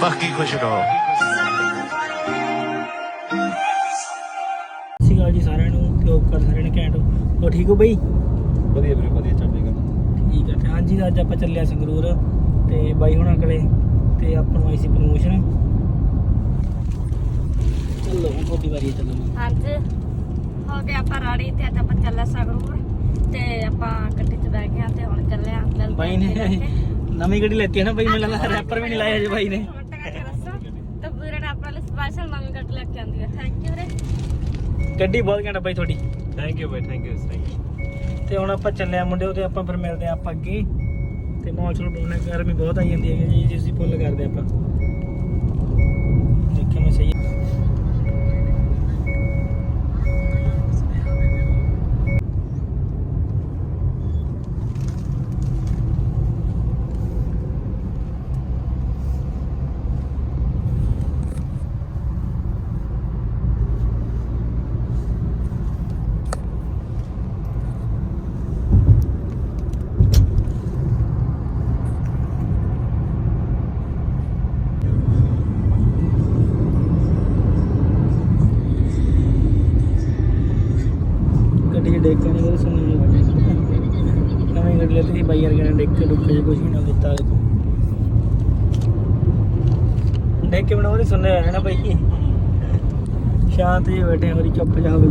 ਬਾਕੀ ਖੁਸ਼ ਰਹੋ। ਅਕਾਲ ਜੀ ਸਾਰਿਆਂ ਨੂੰ ਤੇ ਹੋਪ ਕਰ ਸਾਰਿਆਂ ਨੇ ਘੈਂਟ ਹੋ। ਠੀਕ ਹੋ ਬਈ? ਵਧੀਆ ਵੀਰੇ ਵਧੀਆ ਚੜ੍ਹਦੀ ਕਲਾ ਠੀਕ ਹੈ ਤੇ ਹਾਂਜੀ ਅੱਜ ਆਪਾਂ ਚੱਲਿਆ ਸੰਗਰੂਰ ਤੇ ਬਾਈ ਹੁਣਾਂ ਕੋਲੇ ਤੇ ਆਪਾਂ ਨੂੰ ਆਈ ਸੀ ਪ੍ਰਮੋਸ਼ਨ ਚੱਲੋ ਹੁਣ ਤੁਹਾਡੀ ਵਾਰੀ ਹੈ ਚੱਲਣ ਹਾਂਜੀ ਹੋ ਗਿਆ ਆਪਾਂ ਰਾੜੀ ਤੇ ਅੱਜ ਆਪਾਂ ਚੱਲਿਆ ਸੰਗਰੂਰ ਤੇ ਆਪਾਂ ਗੱਡੀ 'ਚ ਬਹਿ ਗਏ ਆ ਤੇ ਹੁਣ ਚੱਲੇ ਆ ਮਿਲਦੇ ਬਾਈ ਨੇ ਨਵੀਂ ਗੱਡੀ ਲੈਤੀ ਹੈ ਨਾ ਬਾਈ ਮੈਨੂੰ ਲੱਗਦਾ ਰੈਪਰ ਵੀ ਨਹੀਂ ਲਾਇਆ ਜੇ ਬਾਈ ਨੇ ਤੇ ਵੀਰੇ ਨੇ ਆਪਣੇ ਲਈ ਸਪੈਸ਼ਲ ਨਵੀਂ ਗੱਡੀ ਲੈ ਕੇ ਆਂਦੀ ਹੈ ਥੈਂਕ ਯੂ ਵੀਰੇ ਗੱਡੀ ਬਹੁਤ ਘੈਂਟ ਬਾਈ ਤੁਹਾਡੀ। ਥੈਂਕ ਯੂ ਬਾਈ ਥੈਂਕ ਯੂ ਥੈਂਕ ਯੂ ਤੇ ਹੁਣ ਆਪਾਂ ਚੱਲੇ ਆ ਮੁੰਡਿਓ ਤੇ ਆਪਾਂ ਫਿਰ ਮਿਲਦੇ ਆ ਆਪਾਂ ਅੱਗੇ। ਤੇ ਚਲੋ ਦੋਨੇ ਗਰਮੀ ਬਹੁਤ ਆਈ ਜਾਂਦੀ ਹੈ ਜੀ ਜੀ ਅਸੀਂ ਫੁੱਲ ਕਰਦੇ ਆਪਾਂ। ਦੇਖਿਓ ਮੈਂ ਸਹੀ ਬਾਈ ਵਰਗੇ ਨੇ ਡੇਕ ਡੁੱਕੇ ਜੇ ਕੁਝ ਵੀ ਨਾ ਦਿੱਤਾ ਦੇਖੋ ਡੇਕ ਬਣਾ ਉਹਦੇ ਸੁਣਨੇ ਆਇਆ ਨਾ ਬਾਈ। ਸ਼ਾਂਤ ਜੀ ਬੈਠੇ ਹੋਰੀ ਚੁੱਪ ਜਾ ਹੋਵੇ।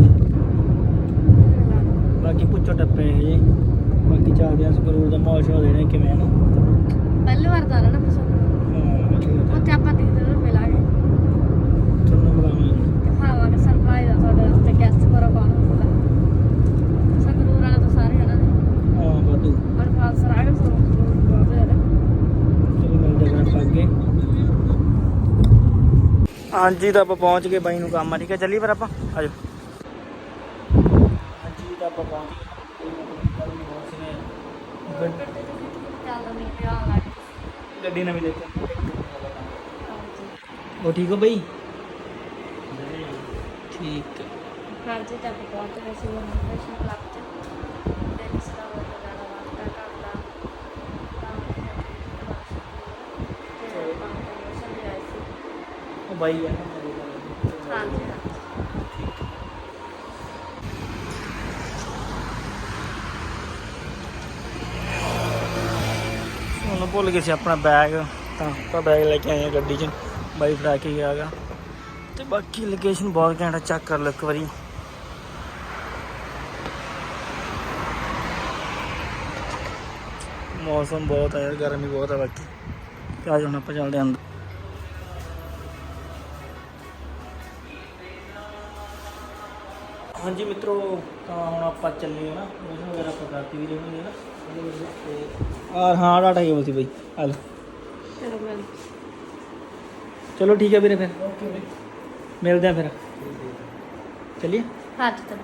ਬਾਕੀ ਪੁੱਛੋ ਟੱਪੇ ਹੈ ਜੀ ਬਾਕੀ ਚੱਲਦੇ ਆ ਸਕਰੂਰ ਦਾ ਮਾਹੌਲ ਸ਼ੋ ਦੇਣਾ ਕਿਵੇਂ ਹੈ ਨਾ। ਪਹਿਲੀ ਵਾਰ ਜਾ ਨਾ ਪਸੰਦ ਹਾਂ ਵਧੀਆ ਉੱਥੇ ਆਪਾਂ ਦੀਦੀ ਨੂੰ ਮਿਲਾਂਗੇ ਤੁਹਾਨੂੰ ਬੁਲਾਵਾਂਗੇ ਦਿਖਾਵਾਂਗੇ ਸਰਪ੍ਰਾਈਜ਼ ਆ ਤੁਹਾਡੇ ਵਾਸਤੇ ਗੈਸਟ ਕਰੋ ਕੌਣ ਹੁੰਦਾ ਸੰਗਰੂਰ ਵਾਲੇ ਤਾਂ ਸਾਰੇ ਇਹਨਾਂ ਦੇ ਹਾਂ ਵਾਧੂ ਪਰ ਖਾਸ ਰਾਗ ਸੰਗਰੂਰ ਬਹੁਤ ਜ਼ਿਆਦਾ ਚਲੋ ਮਿਲਦੇ ਹਾਂ ਆਪਾਂ ਅੱਗੇ ਹਾਂਜੀ ਤਾਂ ਆਪਾਂ ਪਹੁੰਚ ਗਏ ਬਾਈ ਨੂੰ ਕੰਮ ਆ ਠੀਕ ਹੈ ਚੱਲੀ ਫਿਰ ਆਪਾਂ ਆਜੋ। ਹਾਂਜੀ ਤਾਂ ਆਪਾਂ ਪਹੁੰਚ ਗਏ। ਗੱਡ- ਨਵੀਂ ਲੈ ਕੇ ਉਹ ਠੀਕ ਹੋ ਬਈ? ਠੀਕ ਹੈ। ਹਾਂਜੀ ਤਾਂ ਆਪਾਂ ਪਹੁੰਚ ਗਏ ਸੀ ਇਨੋਵੇਸ਼ਨ ਕਲੱਬ 'ਚ ਤੇ ਇਸ ਦਾ ਬਹੁਤ ਜ਼ਿਆਦਾ ਵਾਸਤਾ ਕਰਦਾ ਤੇ ਆਪਾਂ promotion ਵੀ ਆਈ ਸੀ ਉਹ ਬਾਈ ਹੈ। ਹਾਂਜੀ ਉਹਨੂੰ ਭੁੱਲ ਗਏ ਸੀ ਆਪਣਾ ਬੈਗ ਤਾਂ ਆਪਾਂ ਬੈਗ ਲੈ ਕੇ ਆਏ ਆ ਗੱਡੀ 'ਚ। ਬਾਈ ਫੜਾ ਕੇ ਗਿਆ ਗਾ ਤੇ ਬਾਕੀ ਲੋਕੇਸ਼ਨ ਬਹੁਤ ਘੈਂਟ ਚੈੱਕ ਕਰ ਲਓ ਇੱਕ ਵਾਰੀ। ਮੌਸਮ ਬਹੁਤ ਹੈ ਗਰਮੀ ਬਹੁਤ ਹੈ ਬਾਕੀ। ਅੱਜ ਹੁਣ ਆਪਾਂ ਚੱਲਦੇ ਅੰਦਰ। ਹਾਂਜੀ ਮਿੱਤਰੋ ਤਾਂ ਹੁਣ ਆਪਾਂ ਚੱਲੇ ਆ ਨਾ ਉਹ ਵਗੈਰਾ ਆਪਾਂ ਕਰਤੀ ਵੀ ਲੈਣੀ ਹੈ ਨਾ ਤੇ ਆ ਹਾਂ ਡਾਟਾ ਕੇਬਲ ਸੀ ਬਈ ਆ ਲਓ। ਚਲੋ ਮੈਂ ਚਲੋ ਠੀਕ ਹੈ ਵੀਰੇ ਫਿਰ। ਮਿਲਦੇ ਆ ਫਿਰ। ਚੱਲੀਏ? ਹਾਂਜੀ ਤਾਂ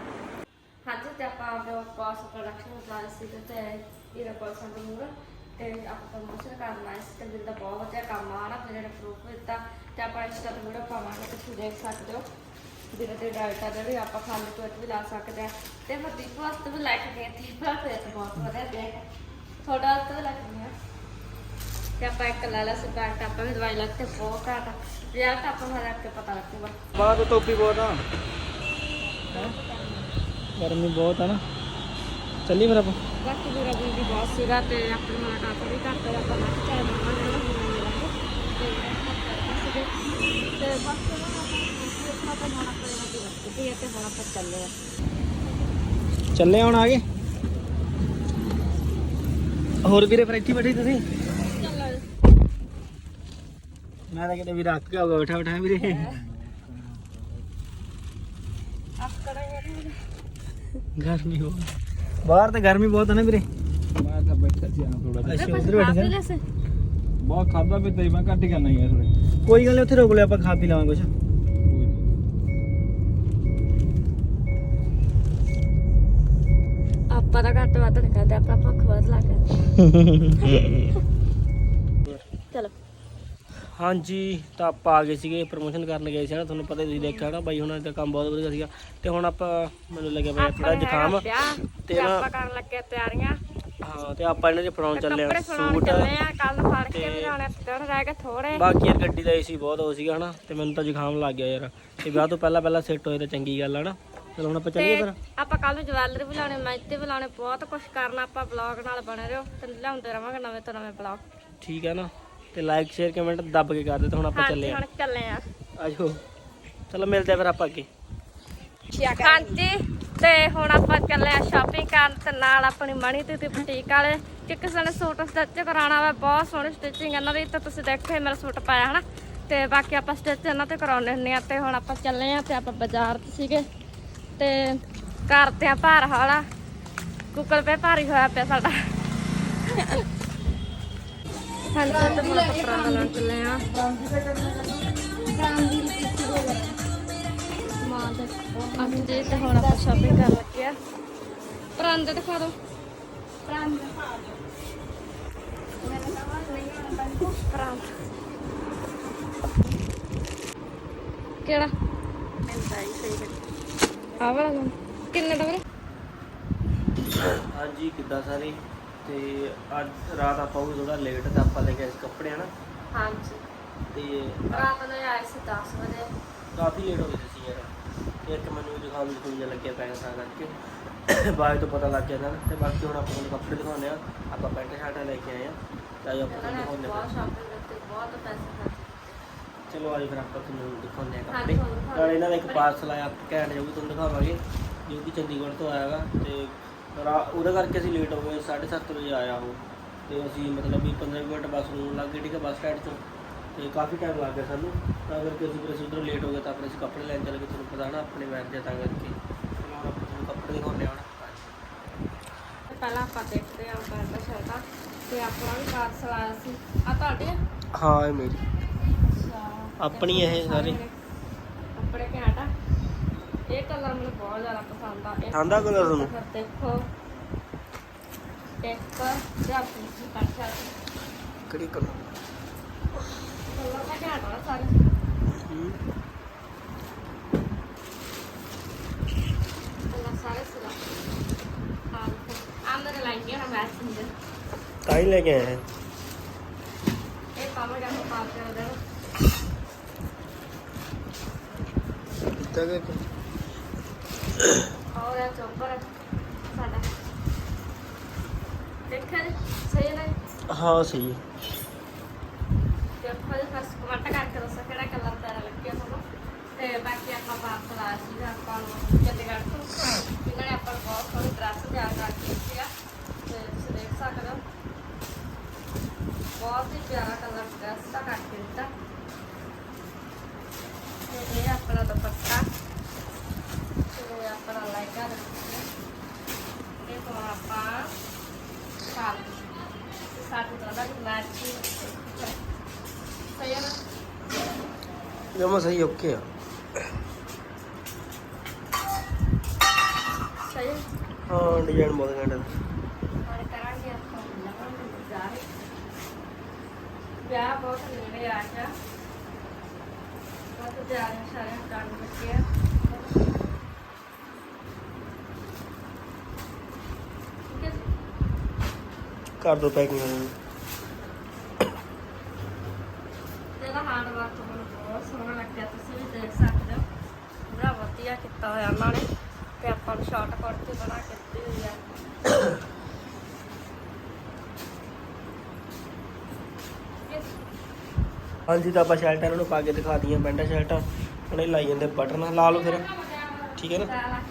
ਹਾਂਜੀ ਤੇ ਆਪਾਂ ਆਪਣਾ ਕਾਸ ਪ੍ਰੋਡਕਸ਼ਨ ਕਲਾਸ ਸੀ ਤੇ ਇਹਦਾ ਪਰਸੈਂਟ ਮੂਰ ਤੇ ਆਪਾਂ ਪ੍ਰਮੋਸ਼ਨ ਕਰਨਾ ਹੈ ਤੇ ਵੀਰ ਦਾ ਬਹੁਤ ਵਧੀਆ ਕੰਮ ਆ ਨਾ ਵੀਰੇ ਨੇ ਪ੍ਰੂਫ ਦਿੱਤਾ ਤੇ ਆਪਾਂ ਇਸ ਤਰ੍ਹਾਂ ਵੀਡੀਓ ਪਾਵਾਂਗੇ ਤੁਸੀਂ ਦੇਖ ਸਕਦੇ ਹੋ। ਵੀਰੇ ਦੇ ਡਾਟਾ ਜਿਹੜੇ ਆਪਾਂ ਖਾਲੀ ਟੁੱਟ ਵੀ ਲਾ ਸਕਦੇ ਆ। ਤੇ ਮੈਂ ਦੀਪ ਵਾਸਤੇ ਵੀ ਲੈ ਕੇ ਗਈ ਸੀ ਪਰ ਫਿਰ ਤਾਂ ਬਹੁਤ ਵਧੀਆ ਦੇਖ ਤੁਹਾਡਾ ਵਾਸਤੇ ਵੀ ਲੈ ਕੇ ਗਈ ਆ। ਤੇ ਆਪਾਂ ਇੱਕ ਲੈ ਲਿਆ ਸੀ ਪੈਕਟ ਆਪਾਂ ਵੀ ਦਵਾਈ ਲੱਗ ਤੇ ਬਹੁਤ ਘੱਟ ਯਾਰ ਤਾਂ ਆਪਾਂ ਨੂੰ ਹਰ ਕੇ ਪਤਾ ਲੱਗੂਗਾ। ਬਾਹਰ ਤਾਂ ਧੁੱਪ ਹੀ ਬਹੁਤ ਆ। ਹੈਂ? ਗਰਮੀ ਬਹੁਤ ਆ ਨਾ। ਚੱਲੀ ਫਿਰ ਆਪਾਂ। ਬਾਕੀ ਮੇਰਾ ਵੀ ਦੀ ਬਹੁਤ ਸੀਗਾ ਤੇ ਆਪਣੀ ਮੁਲਾਕਾਤ ਥੋੜੀ ਘੱਟ ਹੋਈ ਆਪਾਂ ਨੈਕਸਟ ਟਾਈਮ ਆਵਾਂਗੇ ਨਾ ਹੁਣ ਮਿਲਾਂਗੇ ਤੇ ਤੇ ਬਸ ਨਾ ਆਪਾਂ ਆਪਣਾ ਤਾਂ ਹੁਣ ਆਪਣੇ ਨਾਲ ਦੀ ਵਰਤੀ ਤੇ ਤੇ ਹੁਣ ਆਪਾਂ ਚੱਲੇ ਆ ਹੁਣ ਆ ਗਏ। ਹੋਰ ਵੀਰੇ ਫਿਰ ਇੱਥੇ ਹੀ ਬੈਠੇ ਤੁਸੀਂ? ਮੈਂ ਤਾਂ ਕਿਤੇ ਵੀ ਰੱਖ ਕੇ ਆਊਗਾ ਬੈਠਾ ਬੈਠਾ ਵੀਰੇ। ਗਰਮੀ ਬਹੁਤ ਬਾਹਰ ਤਾਂ ਗਰਮੀ ਬਹੁਤ ਆ ਨਾ ਵੀਰੇ। ਮੈਂ ਤਾਂ ਬੈਠਾ ਸੀ ਹਾਂ ਥੋੜਾ ਅੱਛਾ ਉਧਰ ਬੈਠੇ ਸੀ ਬਹੁਤ ਖਾਦਾ ਵੀ ਤੇ ਮੈਂ ਘੱਟ ਹੀ ਕਰਨਾ ਹੀ ਆ ਥੋੜੇ ਕੋਈ ਗੱਲ ਨਹੀਂ ਉੱਥੇ ਰੋਕ ਲਿਆ ਆਪਾਂ ਖਾ ਪੀ ਲਵਾਂਗੇ ਕੁਝ ਤਾਂ ਘੱਟ ਵੱਧ ਨਹੀਂ ਕਰਦੇ ਆਪਣਾ ਭੁੱਖ ਵੱਧ ਲੱਗ ਚਲੋ। ਹਾਂਜੀ ਤਾਂ ਆਪਾਂ ਆ ਗਏ ਸੀਗੇ ਪ੍ਰੋਮੋਸ਼ਨ ਕਰਨ ਗਏ ਸੀ ਨਾ ਤੁਹਾਨੂੰ ਪਤਾ ਤੁਸੀਂ ਦੇਖਿਆ ਨਾ ਬਾਈ ਹੁਣਾਂ ਦਾ ਕੰਮ ਬਹੁਤ ਵਧੀਆ ਸੀਗਾ। ਤੇ ਹੁਣ ਆਪਾਂ ਮੈਨੂੰ ਲੱਗਿਆ ਪਿਆ ਥੋੜਾ ਜ਼ੁਕਾਮ ਤੇ ਨਾ ਆਪਾਂ ਕਰਨ ਲੱਗੇ ਤਿਆਰੀਆਂ। ਹਾਂ ਤੇ ਆਪਾਂ ਇਹਨਾਂ ਦੇ ਫੜਾਉਣ ਚੱਲੇ ਆ ਸੂਟ। ਚੱਲੇ ਆ ਕੱਲ ਫੜ ਵੀ ਲਾਉਣੇ ਚੜ ਰਹਿ ਗਏ ਥੋੜੇ ਬਾਕੀ ਯਾਰ ਗੱਡੀ ਦਾ ਏਸੀ ਬਹੁਤ ਹੋ ਸੀਗਾ ਹਨਾ ਤੇ ਮੈਨੂੰ ਤਾਂ ਜ਼ੁਕਾਮ ਲੱਗ ਗਿਆ ਯਾਰ। ਤੇ ਵਿਆਹ ਤੋਂ ਪਹਿਲਾਂ ਪਹਿਲਾਂ ਸੈੱਟ ਹੋਏ ਤਾਂ ਚੰਗੀ ਗੱਲ ਆ ਨਾ ਚਲੋ ਹੁਣ ਆਪਾਂ ਚੱਲੀਏ ਤੇ ਫਿਰ। ਆਪਾਂ ਕੱਲ ਨੂੰ ਜਵੈਲਰੀ ਵੀ ਲਾਉਣੇ ਮਹਿੰਦੀ ਵੀ ਲਾਉਣੇ ਬਹੁਤ ਕੁਝ ਕਰਨਾ ਆਪਾਂ ਬਲੌਗ ਨਾਲ ਬਣੇ ਰਹੋ ਤੇ ਲਿਆਉਂਦੇ ਰਵਾਂਗੇ ਨਵੇਂ ਤੋਂ ਨਵੇਂ ਬਲੌਗ ਠੀਕ ਹੈ ਨਾ ਤੇ ਲਾਈਕ ਸ਼ੇਅਰ ਕਮੈਂਟ ਦੱਬ ਕੇ ਕਰ ਦੇ ਤੇ ਹੁਣ ਆਪਾਂ ਚੱਲੇ ਆ। ਹੁਣ ਚੱਲੇ ਆ। ਆਜੋ। ਚਲੋ ਮਿਲਦੇ ਆ ਫਿਰ ਆਪਾਂ ਅੱਗੇ। ਹਾਂਜੀ ਤੇ ਹੁਣ ਆਪਾਂ ਚੱਲੇ ਆ ਸ਼ਾਪਿੰਗ ਕਰਨ ਤੇ ਨਾਲ ਆਪਣੀ ਮਣੀ ਤੇ ਬੁਟੀਕ ਵਾਲੇ। ਕਿ ਕਿਸੇ ਨੇ ਸੂਟ ਸਟਿਚ ਕਰਾਉਣਾ ਵਾ ਬਹੁਤ ਸੋਹਣੀ ਸਟਿਚਿੰਗ ਇਹਨਾਂ ਦੀ ਤਾਂ ਤੁਸੀਂ ਦੇਖਿਆ ਮੇਰਾ ਸੂਟ ਪਾਇਆ ਹਨਾ। ਤੇ ਬਾਕੀ ਆਪਾਂ ਸਟਿਚ ਇਹਨਾਂ ਤੇ ਕਰਾਉਣੇ ਹੁੰਦੇ ਆ ਤੇ ਹੁਣ ਆਪਾਂ ਚੱਲੇ ਆ ਤੇ ਆਪਾਂ ਬਾਜ਼ਾਰ 'ਚ ਸੀਗੇ। ਤੇ ਕਰਦੇ ਆ ਭਾਰ ਹਾਲਾ ਗੂਗਲ ਪੇ ਭਾਰੀ ਹੋਇਆ ਪਿਆ ਸਾਡਾ। ਹਾਂਜੀ, ਤੇ ਹੁਣ ਆਪਾਂ ਪਰਾਂਦਾ ਲੈਣ ਚੱਲੇ ਆ। ਅੱਜ ਦੇ ਤੇ ਹੁਣ ਆਪਾਂ ਸ਼ਾਪਿੰਗ ਕਰਨ ਲੱਗੇ ਆ। ਪਰਾਂਦੇ ਦਿਖਾ ਦਿਓ ਪਰਾਂਦਾ। ਪਰਾਂਦਾ ਕਿਹੜਾ? ਮਿਲਦਾ ਹੀ ਸਹੀ ਆ ਵਾਲਾ ਲਓ। ਕਿੰਨੇ ਦਾ ਵੀਰੇ? ਹਾਂਜੀ ਕਿੱਦਾਂ ਸਾਰੇ? ਤੇ ਅੱਜ ਰਾਤ ਆਪਾਂ ਉਹ ਥੋੜਾ ਲੇਟ ਤਾਂ ਆਪਾਂ ਲੈ ਕੇ ਆਏ ਸੀ ਕੱਪੜੇ ਹਨਾ? ਹਾਂਜੀ। ਤੇ ਰਾਤ ਨੂੰ ਆਏ ਸੀ 10 ਵਜੇ। ਕਾਫੀ ਲੇਟ ਹੋ ਗਏ ਸੀ ਯਾਰ। ਇੱਕ ਮੈਨੂੰ ਜ਼ੁਕਾਮ ਜ਼ੁਕਾਮ ਜਿਹਾ ਲੱਗਿਆ ਪੈਗਾ ਤਾਂ ਕਰਕੇ। ਬਾਅਦ ਤੋਂ ਪਤਾ ਲੱਗ ਗਿਆ ਨਾ ਤੇ ਬਾਕੀ ਹੁਣ ਆਪਾਂ ਨੂੰ ਕੱਪੜੇ ਦਿਖਾਉਂਦੇ ਆ ਆਪਾਂ ਪੈਂਟ ਸ਼ਰਟਾਂ ਲੈ ਕੇ ਆਏ ਆ ਤਾਂ ਆਪਾਂ ਨੇ ਦਿਖਾਉਂਦੇ ਬਹੁਤ ਆ ਸ਼ਾਪਿੰਗ ਕੀਤੀ ਬਹੁਤ ਪੈਸੇ ਖਰਚ ਚਲੋ ਅੱਜ ਫਿਰ ਆਪਾਂ ਤੁਹਾਨੂੰ ਦਿਖਾਉਂਦੇ ਆ ਕੱਪੜੇ। ਨਾਲ ਇਹਨਾਂ ਦਾ ਇੱਕ ਪਾਰਸਲ ਆਇਆ ਘੈਂਟ ਜੋ ਵੀ ਤੁਹਾਨੂੰ ਦਿਖਾਵਾਂਗੇ ਜੋ ਕਿ ਚੰਡੀਗੜ੍ਹ ਤੋਂ ਆਇਆਗਾ ਤੇ ਰਾ- ਉਹਦੇ ਕਰਕੇ ਅਸੀਂ ਲੇਟ ਹੋ ਗਏ 7:30 ਵਜੇ ਆਇਆ ਉਹ। ਤੇ ਅਸੀਂ ਮਤਲਬ ਵੀ 15 ਮਿੰਟ ਬੱਸ ਨੂੰ ਲੱਗ ਗਏ ਠੀਕ ਹੈ ਬੱਸ ਸਟੈਂਡ ਤੋਂ। ਤੇ ਕਾਫੀ ਟਾਈਮ ਲੱਗ ਗਿਆ ਸਾਨੂੰ। ਤਾਂ ਕਰਕੇ ਅਸੀਂ ਫਿਰ ਅਸੀਂ ਉੱਧਰੋਂ ਲੇਟ ਹੋ ਗਏ ਤਾਂ ਫਿਰ ਅਸੀਂ ਕੱਪੜੇ ਲੈਣ ਚੱਲ ਗਏ ਤੁਹਾਨੂੰ ਪਤਾ ਨਾ ਆਪਣੇ ਵੈਰ ਦੇ ਤਾਂ ਕਰਕੇ। ਚਲੋ ਹੁਣ ਆਪਾਂ ਤੁਹਾਨੂੰ ਕੱਪੜੇ ਦਿਖਾਉਂਦੇ ਹਾਂ ਹੁਣ। ਤੇ ਪਹਿਲਾਂ ਆਪਾਂ ਦੇਖਦੇ ਹਾਂ ਪੈਂਟ ਸ਼ਰਟਾਂ ਤੇ ਆਪਣਾ ਵੀ ਪਾਰਸਲ ਆਇਆ ਸੀ। ਆ ਤੁਹਾਡੇ ਆ? ਹਾਂ ਇਹ ਮੇਰੀ। ਆਪਣੀ ਇਹ ਸਾਰੇ। ਕੱਪੜੇ ਘੈਂਟ ਆ। ਇਹ ਕਲਰ ਮੈਨੂੰ ਬਹੁਤ ਜ਼ਿਆਦਾ ਪਸੰਦ ਆ। ਆ colour ਤੁਹਾਨੂੰ? ਫਿਰ ਦੇਖੋ। ਇੱਕ ਜਾਂ ਪੀਸੀ ਕੱਟ ਕਿਹੜੀ ਕਲਰ? ਕਲਰ ਤਾਂ ਘੈਂਟ ਆ ਸਾਰੇ। ਕਲਰ ਦੇ ਤਾਂ ਹੀ ਲੈ ਕੇ ਆਏ ਇਹ ਕੰਮ ਜਾਂ ਪਾ ਕੇ ਉਹਦੇ ਕਿੱਦਾਂ ਕਰਕੇ ਔਰ ਇਹ ਚੋਪਰ ਸਾਡਾ। ਦੇਖਿਆ ਜੀ ਸਹੀ ਹੈ ਨਾ? ਹਾਂ ਸਹੀ ਹੈ। ਦੇਖੋ ਜੀ ਫਸਟ ਕਮੈਂਟ ਕਰਕੇ ਦੱਸੋ ਕਿਹੜਾ ਕਲਰ ਪਿਆਰਾ ਲੱਗਿਆ ਤੁਹਾਨੂੰ। ਤੇ ਬਾਕੀ ਆਪਾਂ ਪਾਰਸਲ ਆਇਆ ਸੀਗਾ ਆਪਾਂ ਨੂੰ ਚੰਡੀਗੜ੍ਹ ਤੋਂ। ਇਹਨਾਂ ਨੇ ਆਪਾਂ ਨੂੰ ਬਹੁਤ ਸੋਹਣੀ ਡਰੈਸ ਤਿਆਰ ਕਰਕੇ ਦਿੱਤੀ ਆ। ਤੇ ਤੁਸੀਂ ਦੇਖ ਸਕਦੇ ਹੋ। ਬਹੁਤ ਹੀ ਪਿਆਰਾ ਕਲਰ ਡਰੈਸ ਦਾ ਕਰਕੇ ਦਿੱਤਾ। ਤੇ ਇਹ ਆਪਣਾ ਦੁਪੱਟਾ ਤੇ ਆਪਣਾ ਲਾਈਕਾ ਦਾ ਇਹ ਤੋਂ ਆਪਾਂ ਸਾਲ ਸਾਡੀ ਤਰ੍ਹਾਂ ਦਾ ਮੈਚਿੰਗ ਸਹੀ ਹੈ ਨਾ ਜਮਾ ਸਹੀ ਓਕੇ ਆ। ਸਹੀ ਹੈ ਡਿਜ਼ਾਈਨ ਬਹੁਤ ਘੈਂਟ ਹੁਣ ਕਰਾਂਗੇ ਆਪਾਂ ਲਵਾਂਗੇ ਬਾਜ਼ਾਰ ਵਿਆਹ ਬਹੁਤ ਨੇੜੇ ਆ ਗਿਆ। ਬਹੁਤ ਤਿਆਰ ਸਾਰੇ ਕਰਨ ਲੱਗੇ ਆ? ਕਰ ਦੋ ਪੈਕਿੰਗ ਨੂੰ ਤੇਰਾ ਹਾਰਡ ਵਰਕ ਮੈਨੂੰ ਬਹੁਤ ਸੋਹਣਾ ਲੱਗਿਆ ਤੁਸੀਂ ਵੀ ਦੇਖ ਸਕਦੇ ਹੋ ਪੂਰਾ ਵਧੀਆ ਕੀਤਾ ਹੋਇਆ ਉਹਨਾਂ ਨੇ ਤੇ ਆਪਾਂ ਨੂੰ ਸ਼ਾਰਟ ਕੁੜਤੀ ਬਣਾ ਕੇ ਦਿੱਤੀ ਹੋਈ ਆ। ਹਾਂਜੀ ਤਾਂ ਆਪਾਂ ਸ਼ਰਟਾਂ ਇਹਨਾਂ ਨੂੰ ਪਾ ਕੇ ਦਿਖਾ ਦਈਆਂ ਪੈਂਟਾਂ ਸ਼ਰਟਾਂ ਉਹਨੇ ਲਾਈ ਜਾਂਦੇ ਬਟਨ ਲਾ ਲਓ ਫਿਰ। ਠੀਕ ਹੈ ਨਾ?